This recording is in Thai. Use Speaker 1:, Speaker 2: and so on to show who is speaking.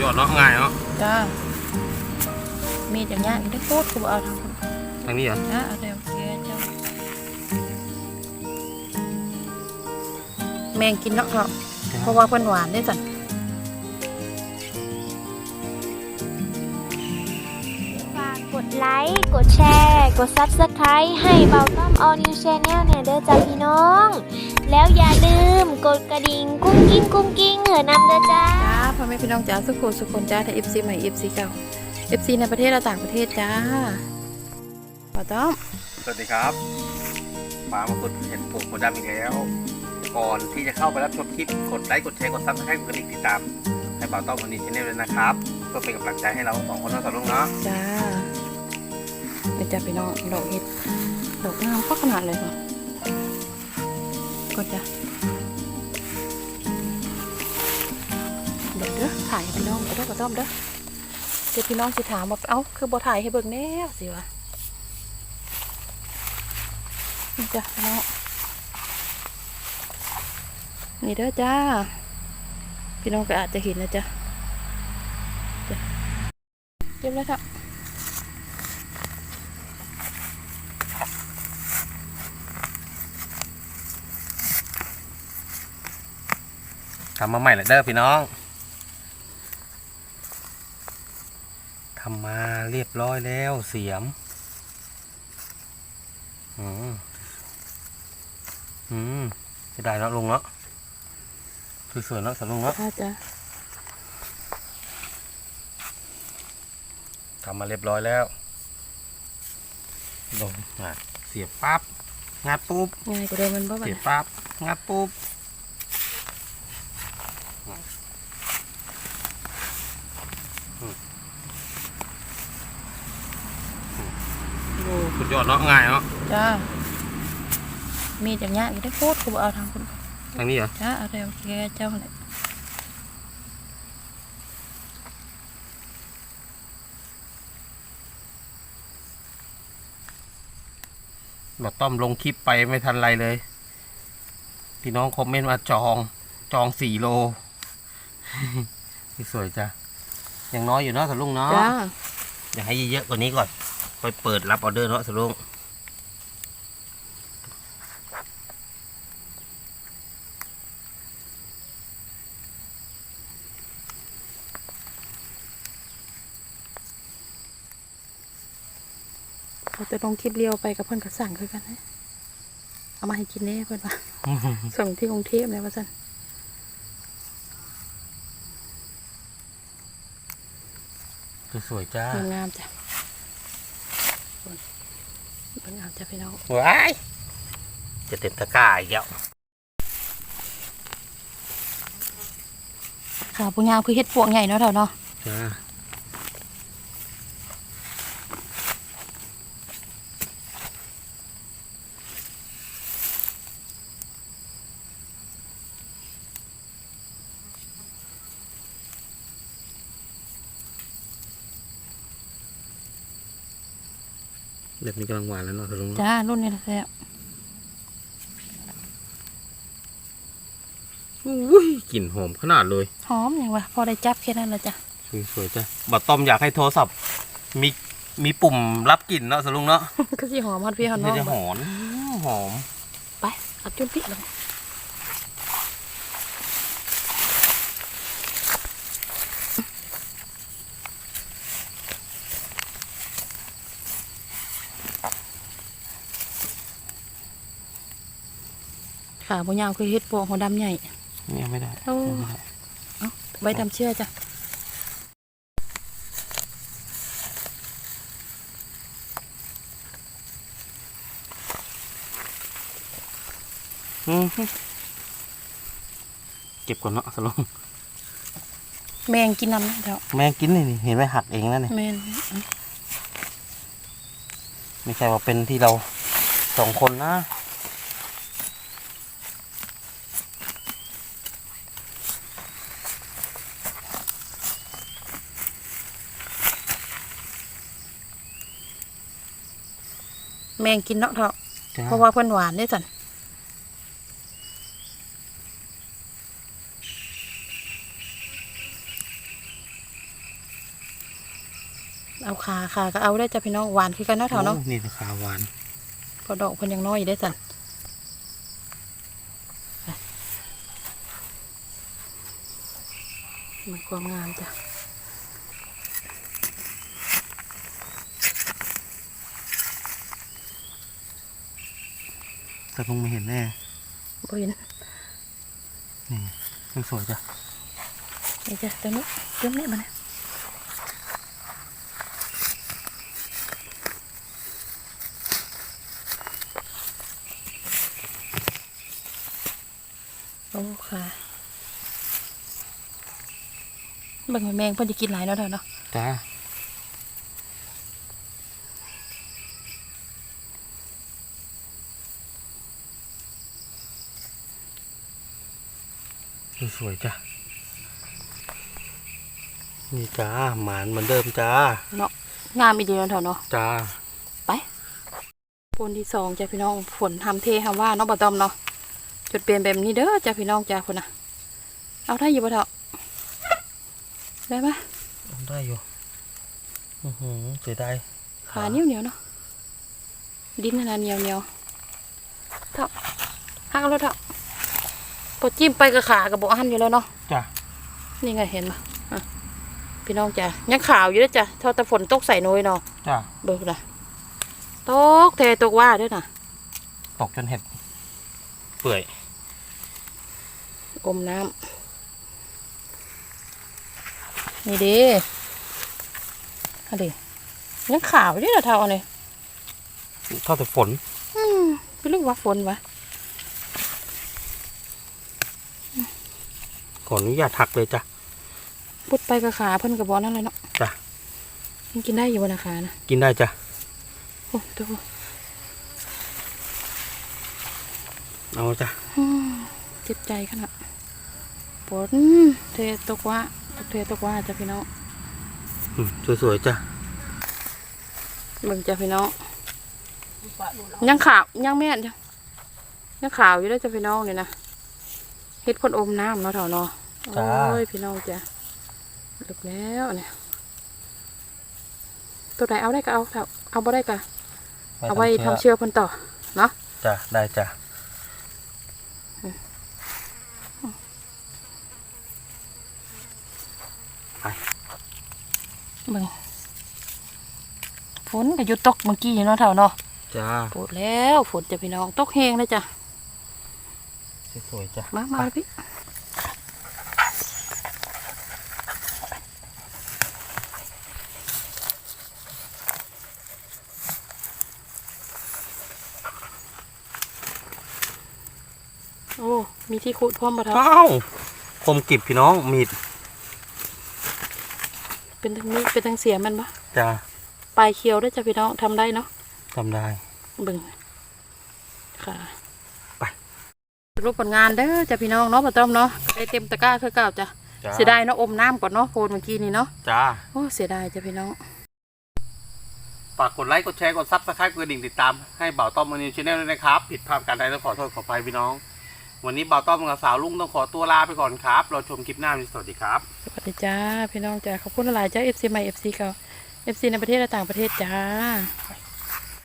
Speaker 1: ยอดเนาะง่ายเนาะ
Speaker 2: จ้ามีอย่างเงี้ยได้พูดกูเอาทางคน
Speaker 1: ทางนี้เหรอ
Speaker 2: นะเอาเร็วเกเจ้าแมงกินเนาะเขาเพราะว่าเพิ่นหวานได้สัน
Speaker 3: ฝากกดไลค์ กดแชร์ กด Subscribe ให้เบาต้อม All New Channel เนี่ยเด้อจ้าพี่น้อง แล้วอย่าลืมกดกระดิ่งกุ้งกิ้งกุ้งกิ้งเหอะนำเด้อจ้า
Speaker 2: จ้าพ่อแม่พี่น้องจ้าสุขุสุขคนจ้าถ้า FC ใหม่ FC เก่า FC ในประเทศและต่างประเทศจ้าขอต้อม
Speaker 1: สวัสดีครับปามาคุดเห็นปลูกโคดำอีกแล้ว ก่อนที่จะเข้าไปรับชมคลิปกดไลค์กดแชร์กดซับสไครต์กดกระดิ่งติดตามให้เป่าต้อมวันนี้ชแนลเลยนะครับเพื่อเป็นกำลังใจให้เราสองคนทั้งสองลุงเนาะ
Speaker 2: จ้าเดี๋ยวจ้าพี่น้องดอกเห็ดดอกงามก็ขนาดเลยเห รอก็จ้ะเดี๋ยวเด้อถ่ายให้พี่น้องเด้อขอต้อมเด้อเดี๋ยวพี่น้องสิถามว่าเอ้าคือบ่ถ่ายให้เบิ่งแน่สิวะนี่จ้ะพี่น้องนี่เด้อจ้า พี่น้องก็อาจจะเห็นนะจ้ะเรียบร้อยครั
Speaker 1: ทำมาใหม่แล้วเด้อพี่น้องทำมาเรียบร้อยแล้วเสียมอืมอืมจะได้เนาะลุงเนาะสวยๆเนาะสาวลุงเนาะ
Speaker 2: ถ้าจะ
Speaker 1: ทำมาเรียบร้อยแล้ว ลงอะเสียบปั๊บงัดปุ๊บ
Speaker 2: ง่ายกว่าเดิมมันบ่บัด
Speaker 1: เสียบ
Speaker 2: น่ะ
Speaker 1: ปั๊บงัดปุ๊บ สุดยอดเนาะง่ายเนาะ
Speaker 2: จ้ามีอย่างเงี้ยได้พูดกูเอาทางคน
Speaker 1: ทางนี้เหรอ
Speaker 2: จ้าเอาเร็วแกเจ้าเลย
Speaker 1: บอกต้อมลงคลิปไปไม่ทันไรเลย พี่น้องคอมเมนต์มาจองจองสี่โลนี่สวยจ้ะยังน้อยอยู่เนาะสลุงเนาะ
Speaker 2: จ้า
Speaker 1: อยากให้เยอะๆกว่านี้ก่อน ค่อยเปิดรับออเดอร์เนาะสลุง
Speaker 2: เขาจะลงคลิปเรียวไปกับเพื่อนก็สั่งคือกันนะเอามาให้กินแน่เพื่อนว่า ส่งที่กรุงเทพเลยว่าสัน
Speaker 1: สวยๆจ้า
Speaker 2: งามๆจ้ะ เบิ่งเอาจ้ะพี่น้อง
Speaker 1: ว้ายจะเต็มตะกร้าอีกแล้ว
Speaker 2: ค่ะปุญญามคือเฮ็ดปวงใหญ่เนาะเถอะเนาะ
Speaker 1: จ้า แบบนี้กำลังหวานแล้วเนาะสลุงเนาะ
Speaker 2: จ้ารุ่นนี้แหละแซ่บ
Speaker 1: อุ้ยกลิ่นหอมขนาดเลย
Speaker 2: หอมอย่างวะพอได้จับแค่นั้นและจ้ะ
Speaker 1: สวยๆจ้ะบัดต้อมอยากให้โทรศัพท์มีมีปุ่มรับกลิ่นเนาะสลุงเนาะ
Speaker 2: ก็สิหอมฮอดพี่ฮอดน้
Speaker 1: ไม่
Speaker 2: อง
Speaker 1: ได้ห
Speaker 2: บ่
Speaker 1: อนหอม
Speaker 2: ไปเอาจุ่มพี่ลง ค่ะปุญญามคือเฮ็ดปวงหัวดำใหญ่
Speaker 1: เนี่ยไม่ได้
Speaker 2: โอ้
Speaker 1: ไม่ได้
Speaker 2: ใบดำเชื่อจ้ะ
Speaker 1: อืมเก็บก่อนเนาะสลุง
Speaker 2: แมงกินน้ำนะเดี๋ยว
Speaker 1: แม่กินเลยนี่เห็นไหมหักเองแล้วเนี่ย
Speaker 2: แมน
Speaker 1: ไม่ใช่ว่าเป็นที่เราสองคนนะ
Speaker 2: แมงกินเนาะเถอะ
Speaker 1: จ้า
Speaker 2: เพราะว่าเพิ่นหวานได้สันขาขาก็เอาได้จ้ะพี่น้องหวานคือกันเนาะเถาเนาะ
Speaker 1: โอ้นี่ราคาหวาน
Speaker 2: พอดอกเพิ่นยังน้อยอยู่ได้สั่นไปมันความงามจ้ะ
Speaker 1: แต่คงไม่เห็นแน่
Speaker 2: บ่เห็น
Speaker 1: นี่มันสวยจ้ะ
Speaker 2: นี่จ้ะตรงนี้ตรงนี้มาเนี่ยโอ้ค่ะบิ่งแมงเพิ่นจะกินหลายเนาะเถอเนาะ
Speaker 1: จ้า สวยจ้ะ นี่จ้าหมานเหมือนเดิมจ้า
Speaker 2: เนาะงามอีดีเนาะเถอะเนาะ
Speaker 1: จ้า
Speaker 2: ปนที่สองจ้ะพี่น้อง ฝนทำเททำว่าเนาะบ่ตอมเนาะ จุดเปลี่ยนแบบนี้เด้อจ้ะพี่น้องจ้ะคนน่ะ เอาได้อยู่บ่เถอะได้ปะ
Speaker 1: ได้อยู่ อือหือเสียดาย
Speaker 2: ขาเหนียวเหนียวๆเนาะ ดินนาเหนียวเหนียวๆเถอะหักเอาแล้วเถอะ พอจิ้มไปกับขากับบ่อันอยู่แล้วเนาะ
Speaker 1: จ้ะ
Speaker 2: นี่ไงเห็นปะอะพี่น้องจ้ะยังขาวอยู่เด้อจ้ะเท่าแต่ฝนตกใส่น้อยเนาะ
Speaker 1: จ้า
Speaker 2: เบิกนะตกเทตกว่าเด้วยนะ
Speaker 1: ตกจนเห็ด เปื่อย
Speaker 2: อมน้ำนี่เดิอันเดิยังขาวอยู่เด้อเท่าอันนี้
Speaker 1: เท่าแต่ฝน
Speaker 2: อืมเป็นลูกว่าฝนวะ
Speaker 1: ขออนุญาตหักเลยจ้ะ
Speaker 2: พุดไปกับขาเพิ่นกับบอนั่นเลยเนาะ
Speaker 1: จ้ะ
Speaker 2: ยังกินได้อยู่บนอาคารนะ
Speaker 1: กินได้จ้ะ
Speaker 2: โอ้ตัว
Speaker 1: เอาจ้ะ
Speaker 2: อืมเจ็บใจขนาดฝนเทตกว่าเทตกว่าจ้ะพี่น้อง
Speaker 1: อืมสวยๆจ้ะ
Speaker 2: เบิ่งจ้ะพี่น้องยังขาวยังแม่นจ้ะยังขาวอยู่เด้อจ้ะพี่น้องนี่นะเฮ็ดคนอมน้ำเนาะเถาเนาะ
Speaker 1: จ้า
Speaker 2: โอ้ยพี่น้องจ้ะลึกแล้วเนี่ยตัวไหนเอาได้ก็เอาเถอะเอาบ่ได้ก็เอาไว้ทำเชื้อเพิ่นต่อเนาะ
Speaker 1: จ้ะได้จ้ะ
Speaker 2: เบิ่งฝนก็หยุดตกเมื่อกี้เนาะเถาเนาะ
Speaker 1: จ้า
Speaker 2: ปวดแล้วฝนจ้ะพี่น้องตกแห้งเลยจ้ะ
Speaker 1: สวยๆจ้ะ
Speaker 2: มามาเลยพี่โอ้ มีที่ขุดพร้อมบ่ทับ
Speaker 1: อ้าวคมกริบพี่น้องมีด
Speaker 2: เป็นทางนี้เป็นทางเสียมันปะ
Speaker 1: จ้า
Speaker 2: ปลายเคียวได้วยจ้ะพี่น้องทำได้เนาะ
Speaker 1: ทำได้
Speaker 2: เบึงค่ะ
Speaker 1: ไป
Speaker 2: รูปผลงานเด้อจ้ะพี่น้องเนาะบ่ต้อมเนาะไอเต็มตะกร้าคือเก่าจ้ะ
Speaker 1: จ้า
Speaker 2: เสียดายเนาะอมน้ำก่อนเนาะโพนเมื่อกี้นี่เนาะ
Speaker 1: จ้า
Speaker 2: โอ้เสียดายจ้ะพี่น้อง
Speaker 1: ฝากกดไลค์กดแชร์กดซับสไครต์กดกระดิ่งติดตามให้บ่าวต้อมมานิวชแนลด้วยนะครับ ผิดพลาดการใดต้องขอโทษขออภัยพี่น้อง วันนี้บ่าวต้อมกับสาวลุงต้องขอตัวลาไปก่อนครับ เราชมคลิปหน้าสวัสดีครับ
Speaker 2: สวัสดีจ้า พี่น้องจ้าขอบคุณหลายเจ้า FC ใหม่ FC เก่า FC ในประเทศและต่างประเทศจ้า